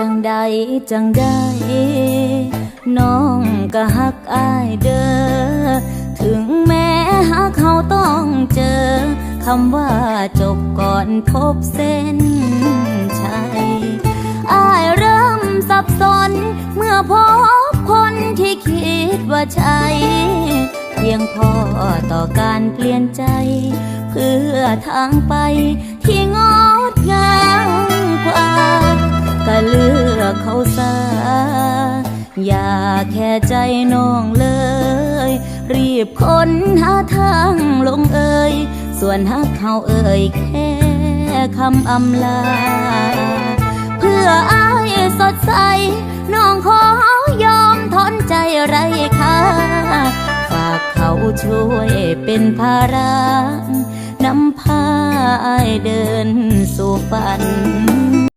จังใดจังได้น้องก็ฮักอายเด้อถึงแม้หากเขาต้องเจอคำว่าจบก่อนพบเส้นชัยอายเริ่มสับสนเมื่อพบคนที่คิดว่าใช่เพียงพอต่อการเปลี่ยนใจ เพื่อทางไปที่งด อย่าแค่ใจน้องเลย รีบค้นหาทางลงเอ่ยส่วนหักเขาเอ่ยแค่คำอำลา เพื่ออายสดใส น้องขอยอมทนใจไรค่าฝากเขาช่วยเป็นภาระนำพาอายเดินสู่ฝัน